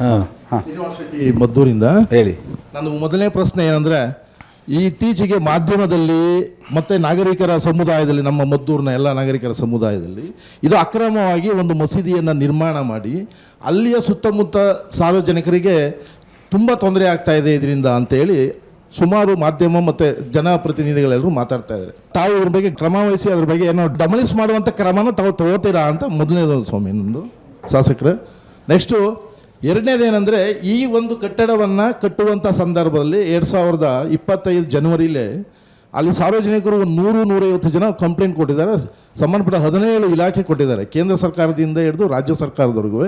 ಹಾಂ ಹಾಂ. ಈ ಮದ್ದೂರಿಂದ ಹೇಳಿ. ನನ್ನ ಮೊದಲನೇ ಪ್ರಶ್ನೆ ಏನಂದ್ರೆ ಈ ಇತ್ತೀಚೆಗೆ ಮಾಧ್ಯಮದಲ್ಲಿ ಮತ್ತೆ ನಾಗರಿಕರ ಸಮುದಾಯದಲ್ಲಿ ನಮ್ಮ ಮದ್ದೂರಿನ ಎಲ್ಲ ನಾಗರಿಕರ ಸಮುದಾಯದಲ್ಲಿ ಇದು ಅಕ್ರಮವಾಗಿ ಒಂದು ಮಸೀದಿಯನ್ನು ನಿರ್ಮಾಣ ಮಾಡಿ ಅಲ್ಲಿಯ ಸುತ್ತಮುತ್ತ ಸಾರ್ವಜನಿಕರಿಗೆ ತುಂಬ ತೊಂದರೆ ಆಗ್ತಾ ಇದೆ ಇದರಿಂದ ಅಂತೇಳಿ ಸುಮಾರು ಮಾಧ್ಯಮ ಮತ್ತು ಜನಪ್ರತಿನಿಧಿಗಳೆಲ್ಲರೂ ಮಾತಾಡ್ತಾ ಇದ್ದಾರೆ. ತಾವು ಇದ್ರ ಬಗ್ಗೆ ಕ್ರಮ ವಹಿಸಿ ಅದ್ರ ಬಗ್ಗೆ ಏನೋ ಡಮಲಿಸ್ ಮಾಡುವಂಥ ಕ್ರಮನ ತಾವು ತಗೋತೀರಾ ಅಂತ ಮೊದಲನೇದು ಸ್ವಾಮಿ ನಂದು ಶಾಸಕರು. ನೆಕ್ಸ್ಟು ಎರಡನೇದೇನೆಂದರೆ ಈ ಒಂದು ಕಟ್ಟಡವನ್ನು ಕಟ್ಟುವಂಥ ಸಂದರ್ಭದಲ್ಲಿ ಎರಡು ಸಾವಿರದ ಇಪ್ಪತ್ತೈದು ಜನವರಿಲಿ ಅಲ್ಲಿ ಸಾರ್ವಜನಿಕರು ಒಂದು ನೂರು, ನೂರೈವತ್ತು ಜನ ಕಂಪ್ಲೇಂಟ್ ಕೊಟ್ಟಿದ್ದಾರೆ. ಸಂಬಂಧಪಟ್ಟ ಹದಿನೇಳು ಇಲಾಖೆ ಕೊಟ್ಟಿದ್ದಾರೆ. ಕೇಂದ್ರ ಸರ್ಕಾರದಿಂದ ಹಿಡಿದು ರಾಜ್ಯ ಸರ್ಕಾರದವರೆಗೂ.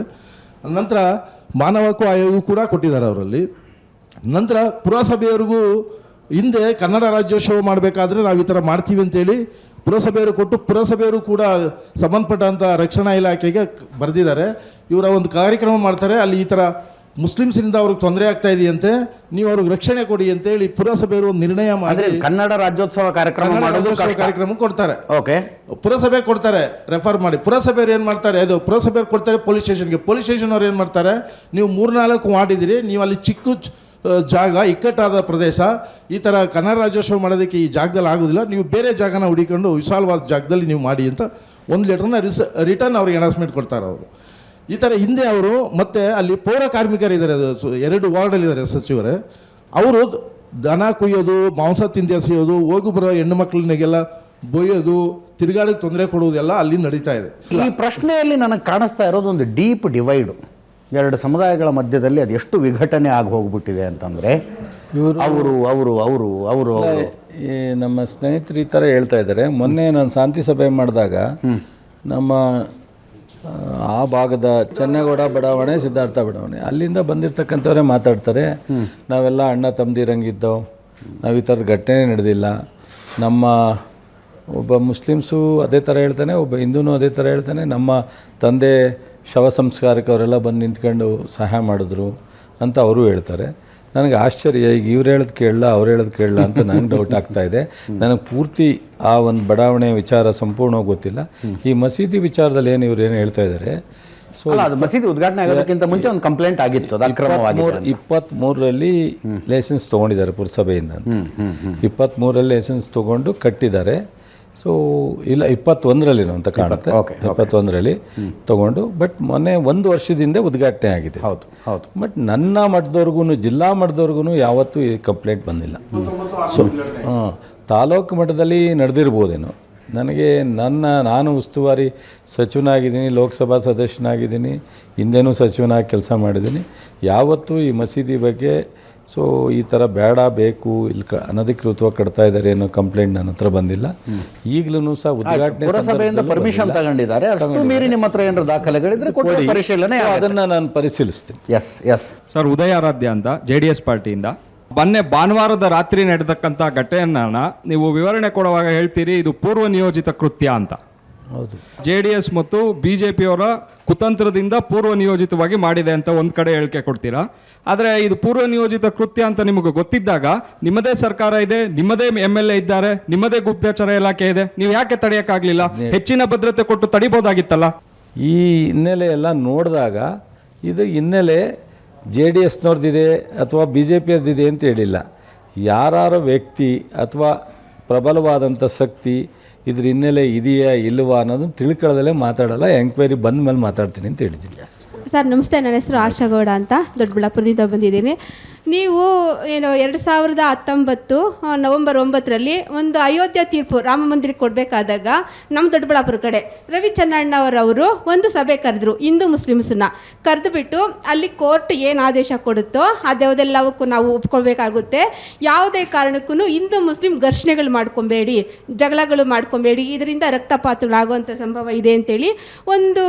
ನಂತರ ಮಾನವ ಹಕ್ಕು ಆಯೋಗ ಕೂಡ ಕೊಟ್ಟಿದ್ದಾರೆ ಅವರಲ್ಲಿ. ನಂತರ ಪುರಸಭೆಯವರೆಗೂ ಹಿಂದೆ ಕನ್ನಡ ರಾಜ್ಯೋತ್ಸವ ಮಾಡಬೇಕಾದ್ರೆ ನಾವು ಈ ಥರ ಮಾಡ್ತೀವಿ ಅಂತೇಳಿ ಪುರಸಭೆಯವರು ಕೊಟ್ಟು ಪುರಸಭೆಯವರು ಕೂಡ ಸಂಬಂಧಪಟ್ಟಂಥ ರಕ್ಷಣಾ ಇಲಾಖೆಗೆ ಬರೆದಿದ್ದಾರೆ. ಇವರ ಒಂದು ಕಾರ್ಯಕ್ರಮ ಮಾಡ್ತಾರೆ. ಅಲ್ಲಿ ಈ ಥರ ಮುಸ್ಲಿಮ್ಸಿಂದ ಅವ್ರಿಗೆ ತೊಂದರೆ ಆಗ್ತಾ ಇದೆಯಂತೆ ನೀವು ಅವ್ರಿಗೆ ರಕ್ಷಣೆ ಕೊಡಿ ಅಂತ ಹೇಳಿ ಪುರಸಭೆಯವರು ಒಂದು ನಿರ್ಣಯ ಮಾಡಿ ಕನ್ನಡ ರಾಜ್ಯೋತ್ಸವ ಕಾರ್ಯಕ್ರಮ ಕಾರ್ಯಕ್ರಮ ಕೊಡ್ತಾರೆ. ಓಕೆ. ಪುರಸಭೆ ಕೊಡ್ತಾರೆ ರೆಫರ್ ಮಾಡಿ. ಪುರಸಭೆಯವ್ರು ಏನು ಮಾಡ್ತಾರೆ ಅದು ಪುರಸಭೆಯವ್ರು ಕೊಡ್ತಾರೆ ಪೊಲೀಸ್ ಸ್ಟೇಷನ್ಗೆ. ಪೊಲೀಸ್ ಸ್ಟೇಷನ್ ಅವ್ರು ಏನು ಮಾಡ್ತಾರೆ ನೀವು ಮೂರ್ನಾಲ್ಕು ಮಾಡಿದಿರಿ ನೀವು ಅಲ್ಲಿ ಚಿಕ್ಕ ಜಾಗ, ಇಕ್ಕಟ್ಟಾದ ಪ್ರದೇಶ. ಈ ಥರ ಕನ್ನಡ ರಾಜ್ಯೋತ್ಸವ ಮಾಡೋದಕ್ಕೆ ಈ ಜಾಗದಲ್ಲಿ ಆಗೋದಿಲ್ಲ. ನೀವು ಬೇರೆ ಜಾಗನ ಹುಡಿಕೊಂಡು ವಿಶಾಲವಾದ ಜಾಗದಲ್ಲಿ ನೀವು ಮಾಡಿ ಅಂತ ಒಂದು ಲೆಟ್ರನ್ನ ರಿಸ, ರಿಟರ್ನ್ ಅವ್ರಿಗೆ ಅನೌನ್ಸ್ಮೆಂಟ್ ಕೊಡ್ತಾರೆ ಅವರು. ಈ ಥರ ಹಿಂದೆ ಅವರು ಮತ್ತು ಅಲ್ಲಿ ಪೌರ ಕಾರ್ಮಿಕರಿದ್ದಾರೆ ಎರಡು ವಾರ್ಡಲ್ಲಿದ್ದಾರೆ ಸಚಿವರೇ. ಅವರು ದನ ಕುಯ್ಯೋದು, ಮಾಂಸ ತಿಂದು ಎಸೆಯೋದು ಹೋಗಿ ಬರೋ ಹೆಣ್ಣು ಮಕ್ಕಳನ್ನೆಲ್ಲ ಬೊಯ್ಯೋದು ತಿರುಗಾಡಕ್ಕೆ ತೊಂದರೆ ಕೊಡುವುದೆಲ್ಲ ಅಲ್ಲಿ ನಡೀತಾ ಇದೆ. ಈ ಪ್ರಶ್ನೆಯಲ್ಲಿ ನನಗೆ ಕಾಣಿಸ್ತಾ ಇರೋದು ಒಂದು ಡೀಪ್ ಡಿವೈಡು. ಎರಡು ಸಮುದಾಯಗಳ ಮಧ್ಯದಲ್ಲಿ ಅದು ಎಷ್ಟು ವಿಘಟನೆ ಆಗಿ ಹೋಗ್ಬಿಟ್ಟಿದೆ ಅಂತಂದರೆ ಇವರು ಅವರು ಅವರು ಅವರು ಅವರು ಈ ನಮ್ಮ ಸ್ನೇಹಿತರು ಈ ಥರ ಹೇಳ್ತಾ ಇದ್ದಾರೆ. ಮೊನ್ನೆ ನಾನು ಶಾಂತಿ ಸಭೆ ಮಾಡಿದಾಗ ನಮ್ಮ ಆ, ಆ ಭಾಗದ ಚೆನ್ನಗೌಡ ಬಡಾವಣೆ ಸಿದ್ಧಾರ್ಥ ಬಡಾವಣೆ ಅಲ್ಲಿಂದ ಬಂದಿರತಕ್ಕಂಥವರೇ ಮಾತಾಡ್ತಾರೆ. ನಾವೆಲ್ಲ ಅಣ್ಣ ತಮ್ಮದಿರಂಗಿದ್ದವು ನಾವು ಈ ಥರದ ಘಟನೆ ನಡೆದಿಲ್ಲ. ನಮ್ಮ ಒಬ್ಬ ಮುಸ್ಲಿಮ್ಸು ಅದೇ ಥರ ಹೇಳ್ತಾನೆ ಒಬ್ಬ ಹಿಂದೂನು ಅದೇ ಥರ ಹೇಳ್ತಾನೆ. ನಮ್ಮ ತಂದೆ ಶವ ಸಂಸ್ಕಾರಕ್ಕೆ ಅವರೆಲ್ಲ ಬಂದು ನಿಂತ್ಕೊಂಡು ಸಹಾಯ ಮಾಡಿದ್ರು ಅಂತ ಅವರು ಹೇಳ್ತಾರೆ. ನನಗೆ ಆಶ್ಚರ್ಯ ಈಗ ಇವ್ರು ಹೇಳೋದು ಕೇಳಲ್ಲ ಅವ್ರು ಹೇಳೋದು ಕೇಳಲ್ಲ ಅಂತ ನನಗೆ ಡೌಟ್ ಆಗ್ತಾ ಇದೆ. ನನಗೆ ಪೂರ್ತಿ ಆ ಒಂದು ಬಡಾವಣೆ ವಿಚಾರ ಸಂಪೂರ್ಣವಾಗಿ ಗೊತ್ತಿಲ್ಲ. ಈ ಮಸೀದಿ ವಿಚಾರದಲ್ಲಿ ಏನು ಇವ್ರು ಏನು ಹೇಳ್ತಾ ಇದ್ದಾರೆ? ಸೊ ಅದು ಮಸೀದಿ ಉದ್ಘಾಟನೆ ಆಗೋದಕ್ಕಿಂತ ಮುಂಚೆ ಒಂದು ಕಂಪ್ಲೇಂಟ್ ಆಗಿತ್ತು ಅದು ಅಕ್ರಮವಾಗಿ. ಇಪ್ಪತ್ತ್ಮೂರರಲ್ಲಿ ಲೈಸೆನ್ಸ್ ತೊಗೊಂಡಿದ್ದಾರೆ ಪುರಸಭೆಯಿಂದ ಇಪ್ಪತ್ತ್ಮೂರಲ್ಲಿ ಲೈಸೆನ್ಸ್ ತೊಗೊಂಡು ಕಟ್ಟಿದ್ದಾರೆ. ಸೊ ಇಲ್ಲ ಇಪ್ಪತ್ತೊಂದರಲ್ಲಿನೋ ಅಂತ ಕಾಣುತ್ತೆ. ಓಕೆ. ಇಪ್ಪತ್ತೊಂದರಲ್ಲಿ ತಗೊಂಡು ಬಟ್ ಮೊನ್ನೆ ಒಂದು ವರ್ಷದಿಂದ ಉದ್ಘಾಟನೆ ಆಗಿದೆ. ಹೌದು ಹೌದು. ಬಟ್ ನನ್ನ ಮಟ್ಟದವ್ರಿಗೂ ಜಿಲ್ಲಾ ಮಟ್ಟದವ್ರಿಗೂ ಯಾವತ್ತೂ ಈ ಕಂಪ್ಲೇಂಟ್ ಬಂದಿಲ್ಲ. ಸೊ ಹಾಂ ತಾಲೂಕು ಮಟ್ಟದಲ್ಲಿ ನಡೆದಿರ್ಬೋದೇನೋ. ನನಗೆ ನನ್ನ ನಾನು ಉಸ್ತುವಾರಿ ಸಚಿವನಾಗಿದ್ದೀನಿ ಲೋಕಸಭಾ ಸದಸ್ಯನಾಗಿದ್ದೀನಿ ಹಿಂದೆನೂ ಸಚಿವನಾಗಿ ಕೆಲಸ ಮಾಡಿದ್ದೀನಿ. ಯಾವತ್ತೂ ಈ ಮಸೀದಿ ಬಗ್ಗೆ ಸೊ ಈ ಥರ ಬೇಡ ಬೇಕು ಇಲ್ಲಿ ಕ ಅನಧಿಕೃತವಾಗಿ ಕಟ್ತಾ ಇದ್ದಾರೆ ಅನ್ನೋ ಕಂಪ್ಲೇಂಟ್ ನನ್ನ ಹತ್ರ ಬಂದಿಲ್ಲ. ಈಗಲೂ ಸಹ ಉದ್ಘಾಟನೆ ಪುರಸಭೆಯಿಂದ ಪರ್ಮಿಷನ್ ತಗೊಂಡಿದ್ದಾರೆ. ಅಷ್ಟು ಮೀರಿ ನಿಮ್ಮ ಹತ್ರ ಏನಾದ್ರು ದಾಖಲೆಗಳಿದ್ರೆ ಕೊಡಿ. ಪರಿಶೀಲನೆ ಅದನ್ನ ನಾನು ಪರಿಶೀಲಿಸ್ತೀನಿ. ಎಸ್ ಎಸ್ ಸರ್ ಉದಯಾರಾಧ್ಯ ಅಂತ ಜೆ ಡಿ ಎಸ್ ಪಾರ್ಟಿಯಿಂದ. ಮೊನ್ನೆ ಭಾನುವಾರದ ರಾತ್ರಿ ನಡೆದಕ್ಕಂಥ ಘಟನೆಯನ್ನ ನೀವು ವಿವರಣೆ ಕೊಡುವಾಗ ಹೇಳ್ತೀರಿ ಇದು ಪೂರ್ವ ನಿಯೋಜಿತ ಕೃತ್ಯ ಅಂತ. ಹೌದು. ಜೆ ಡಿ ಎಸ್ ಮತ್ತು ಬಿ ಜೆ ಪಿಯವರ ಕುತಂತ್ರದಿಂದ ಪೂರ್ವ ನಿಯೋಜಿತವಾಗಿ ಮಾಡಿದೆ ಅಂತ ಒಂದು ಕಡೆ ಹೇಳಿಕೆ ಕೊಡ್ತೀರಾ? ಆದರೆ ಇದು ಪೂರ್ವ ನಿಯೋಜಿತ ಕೃತ್ಯ ಅಂತ ನಿಮಗೆ ಗೊತ್ತಿದ್ದಾಗ ನಿಮ್ಮದೇ ಸರ್ಕಾರ ಇದೆ ನಿಮ್ಮದೇ ಎಂ ಎಲ್ ಎ ಇದ್ದಾರೆ ನಿಮ್ಮದೇ ಗುಪ್ತಚರ ಇಲಾಖೆ ಇದೆ ನೀವು ಯಾಕೆ ತಡೆಯೋಕ್ಕಾಗಲಿಲ್ಲ? ಹೆಚ್ಚಿನ ಭದ್ರತೆ ಕೊಟ್ಟು ತಡಿಬೋದಾಗಿತ್ತಲ್ಲ? ಈ ಹಿನ್ನೆಲೆ ಎಲ್ಲ ನೋಡಿದಾಗ ಇದು ಹಿನ್ನೆಲೆ ಜೆ ಡಿ ಎಸ್ನವ್ರದ್ದಿದೆ ಅಥವಾ ಬಿ ಜೆ ಪಿಯವ್ರದ್ದಿದೆ ಅಂತ ಹೇಳಿಲ್ಲ. ಯಾರು ವ್ಯಕ್ತಿ ಅಥವಾ ಪ್ರಬಲವಾದಂಥ ಶಕ್ತಿ ಇದ್ರ ಹಿನ್ನೆಲೆ ಇದೆಯಾ ಇಲ್ಲವಾ ಅನ್ನೋದನ್ನು ತಿಳ್ಕೊಳ್ಳೋದಲ್ಲೇ ಮಾತಾಡಲ್ಲ ಎಂಕ್ವೈರಿ ಬಂದ ಮೇಲೆ ಮಾತಾಡ್ತೀನಿ ಅಂತ ಹೇಳಿದ್ದೀನಿ. ಸರ್ ನಮಸ್ತೆ, ನನ್ನ ಹೆಸರು ಆಶಾಗೌಡ ಅಂತ. ದೊಡ್ಡಬಳ್ಳಾಪುರದಿಂದ ಬಂದಿದ್ದೀನಿ. ನೀವು, ಏನು, ಎರಡು ಸಾವಿರದ ಹತ್ತೊಂಬತ್ತು ನವೆಂಬರ್ ಒಂಬತ್ತರಲ್ಲಿ ಒಂದು ಅಯೋಧ್ಯ ತೀರ್ಪು ರಾಮ ಮಂದಿರಕ್ಕೆ ಕೊಡಬೇಕಾದಾಗ ನಮ್ಮ ದೊಡ್ಡಬಳ್ಳಾಪುರ ಕಡೆ ರವಿ ಚೆನ್ನಣ್ಣವರವರು ಒಂದು ಸಭೆ ಕರೆದ್ರು ಹಿಂದೂ ಮುಸ್ಲಿಮ್ಸನ್ನ ಕರೆದುಬಿಟ್ಟು ಅಲ್ಲಿ ಕೋರ್ಟ್ ಏನು ಆದೇಶ ಕೊಡುತ್ತೋ ಅದ್ಯಾವುದೆಲ್ಲವಕ್ಕೂ ನಾವು ಒಪ್ಕೊಳ್ಬೇಕಾಗುತ್ತೆ. ಯಾವುದೇ ಕಾರಣಕ್ಕೂ ಹಿಂದೂ ಮುಸ್ಲಿಂ ಘರ್ಷಣೆಗಳು ಮಾಡ್ಕೊಬೇಡಿ, ಜಗಳಗಳು ಮಾಡ್ಕೊಬೇಡಿ, ಇದರಿಂದ ರಕ್ತಪಾತಗಳಾಗುವಂಥ ಸಂಭವ ಇದೆ ಅಂತೇಳಿ ಒಂದು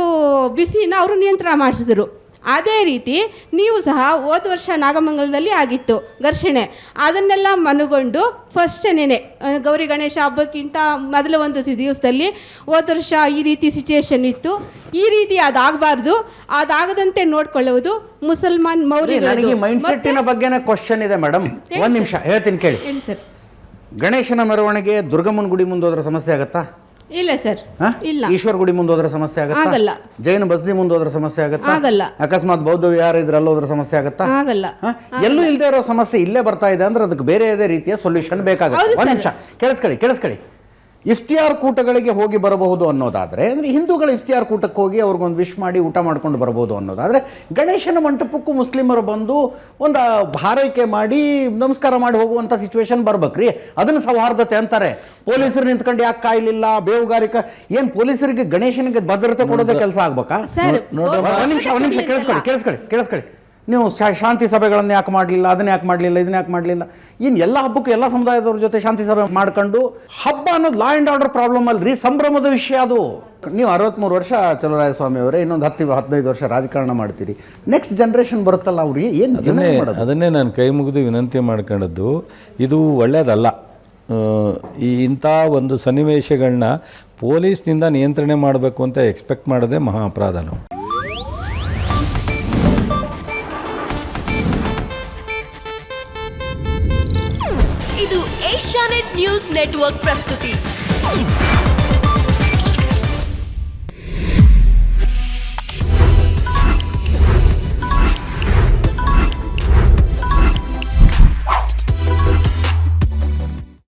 ಬಿಸಿನ ಅವರು ನಿಯಂತ್ರಣ ಮಾಡಿಸಿದ್ರು. ಅದೇ ರೀತಿ ನೀವು ಸಹ ಹೋದ ವರ್ಷ ನಾಗಮಂಗಲದಲ್ಲಿ ಆಗಿತ್ತು ಘರ್ಷಣೆ. ಅದನ್ನೆಲ್ಲ ಮನಗೊಂಡು ನೆನೆ ಗೌರಿ ಗಣೇಶ ಹಬ್ಬಕ್ಕಿಂತ ಮೊದಲ ಒಂದು ದಿವಸದಲ್ಲಿ ಹೋದ ವರ್ಷ ಈ ರೀತಿ ಸಿಚುಯೇಷನ್ ಇತ್ತು. ಈ ರೀತಿ ಅದಾಗಬಾರ್ದು. ಅದಾಗದಂತೆ ನೋಡ್ಕೊಳ್ಳುವುದು ಮುಸಲ್ಮಾನ್ ನನಗೆ ಮೈಂಡ್ಸೆಟ್ಟಿನ ಮೈಂಡ್ ಸೆಟ್ಟಿನ ಬಗ್ಗೆನೇ ಕ್ವಶನ್ ಇದೆ ಮೇಡಮ್ ಒಂದು ನಿಮಿಷ ಹೇಳ್ತೀನಿ ಕೇಳಿ. ಹೇಳಿ ಸರ್. ಗಣೇಶನ ಮೆರವಣಿಗೆ ದುರ್ಗಮ್ಮನ ಗುಡಿ ಮುಂದೆ ಹೋದ್ರೆ ಸಮಸ್ಯೆ ಆಗತ್ತಾ? ಇಲ್ಲ ಸರ್ ಹ? ಇಲ್ಲ. ಈಶ್ವರ ಗುಡಿ ಮುಂದೆ ಹೋದ್ರೆ ಸಮಸ್ಯೆ ಆಗುತ್ತಾ? ಆಗಲ್ಲ. ಜೈನ ಬಸ್ದಿ ಮುಂದೆ ಹೋದ್ರೆ ಸಮಸ್ಯೆ ಆಗುತ್ತಾ? ಆಗಲ್ಲ. ಅಕಸ್ಮಾತ್ ಬೌದ್ಧ ವಿಹಾರ ಇದ್ರಲ್ಲಿ ಹೋದ್ರೆ ಸಮಸ್ಯೆ ಆಗುತ್ತಾ? ಆಗಲ್ಲ. ಎಲ್ಲೂ ಇಲ್ಲದೆ ಇರೋ ಸಮಸ್ಯೆ ಇಲ್ಲೇ ಬರ್ತಾ ಇದೆ ಅಂದ್ರೆ ಅದಕ್ಕೆ ಬೇರೆ ಯಾವುದೇ ರೀತಿಯ ಸೊಲ್ಯೂಷನ್ ಬೇಕಾಗುತ್ತೆ. ಒಂದು. ನಿಮಿಷ. ಕೇಳಿಸ್ಕೊಳ್ಳಿ ಕೇಳಿಸ್ಕೊಳ್ಳಿ. ಇಫ್ತಿಯಾರ್ ಕೂಟಗಳಿಗೆ ಹೋಗಿ ಬರಬಹುದು ಅನ್ನೋದಾದ್ರೆ ಅಂದ್ರೆ ಹಿಂದೂಗಳ ಇಫ್ತಿಯಾರ್ ಕೂಟಕ್ಕೆ ಹೋಗಿ ಅವ್ರಿಗೊಂದು ವಿಶ್ ಮಾಡಿ ಊಟ ಮಾಡ್ಕೊಂಡು ಬರಬಹುದು ಅನ್ನೋದಾದ್ರೆ ಗಣೇಶನ ಮಂಟಪಕ್ಕೂ ಮುಸ್ಲಿಮರು ಬಂದು ಒಂದು ಹಾರೈಕೆ ಮಾಡಿ ನಮಸ್ಕಾರ ಮಾಡಿ ಹೋಗುವಂಥ ಸಿಚುವೇಶನ್ ಬರ್ಬೇಕ್ರಿ. ಅದನ್ನ ಸೌಹಾರ್ದತೆ ಅಂತಾರೆ. ಪೊಲೀಸರು ನಿಂತ್ಕೊಂಡು ಯಾಕೆ ಕಾಯ್ಲಿಲ್ಲ? ಬೇವುಗಾರಿಕೆ ಏನು ಪೊಲೀಸರಿಗೆ ಗಣೇಶನಿಗೆ ಭದ್ರತೆ ಕೊಡೋದೇ ಕೆಲಸ ಆಗ್ಬೇಕಾ? ಸರ್ ಒಂದ್ ನಿಮಿಷ ಒಂದ್ ನಿಮಿಷ ಕೇಳಿಸ್ಕೊಳ್ಳಿ ಕೇಳಿಸ್ಕೊಳ್ಳಿ ಕೇಳಿಸ್ಕೊಳ್ಳಿ. ನೀವು ಶಾ- ಶಾಂತಿ ಸಭೆಗಳನ್ನು ಯಾಕೆ ಮಾಡಲಿಲ್ಲ ಅದನ್ನ ಯಾಕೆ ಮಾಡಲಿಲ್ಲ ಇದನ್ನ ಯಾಕೆ ಮಾಡಲಿಲ್ಲ? ಇನ್ ಎಲ್ಲ ಹಬ್ಬಕ್ಕೂ ಎಲ್ಲ ಸಮುದಾಯದವ್ರ ಜೊತೆ ಶಾಂತಿ ಸಭೆ ಮಾಡ್ಕೊಂಡು ಹಬ್ಬ ಅನ್ನೋದು ಲಾ ಆ್ಯಂಡ್ ಆರ್ಡರ್ ಪ್ರಾಬ್ಲಮ್ ಅಲ್ರಿ ಸಂಭ್ರಮದ ವಿಷಯ ಅದು. ನೀವು ಅರವತ್ತ್ಮೂರು ವರ್ಷ ಚಲುವರಾಯ ಸ್ವಾಮಿ ಅವರೇ ಇನ್ನೊಂದು ಹತ್ತು ಹದಿನೈದು ವರ್ಷ ರಾಜಕಾರಣ ಮಾಡ್ತೀರಿ. ನೆಕ್ಸ್ಟ್ ಜನ್ರೇಷನ್ ಬರುತ್ತಲ್ಲ ಅವ್ರಿಗೆ ಏನು ಅದನ್ನೇ ಜನ ಮಾಡೋದು? ಅದನ್ನೇ ನಾನು ಕೈ ಮುಗಿದು ವಿನಂತಿ ಮಾಡ್ಕೊಂಡದ್ದು ಇದು ಒಳ್ಳೆಯದಲ್ಲ ಆ, ಈ ಇಂಥ ಒಂದು ಸನ್ನಿವೇಶಗಳನ್ನ ಪೊಲೀಸ್ನಿಂದ ನಿಯಂತ್ರಣೆ ಮಾಡಬೇಕು ಅಂತ ಎಕ್ಸ್ಪೆಕ್ಟ್ ಮಾಡೋದೇ ಮಹಾ ಅಪರಾಧ ನಾವು. ಇದು ಏಷ್ಯಾನೆಟ್ ನ್ಯೂಸ್ ನೆಟ್ವರ್ಕ್ ಪ್ರಸ್ತುತಿ.